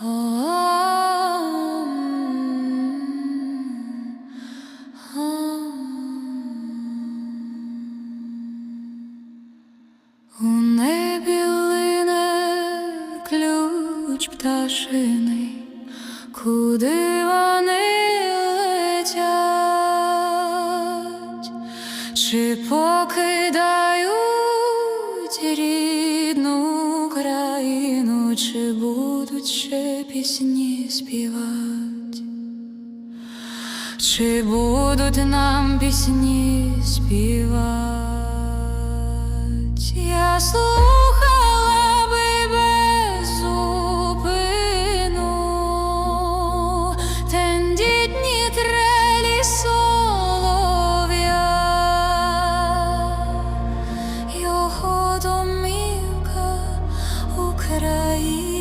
У небі лине ключ пташини, куди вони летять, чи поки пісні співать, чи будуть нам пісні співать? Я слухала би без зупину тендітні трелі солов'я його домівка Україна.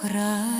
край.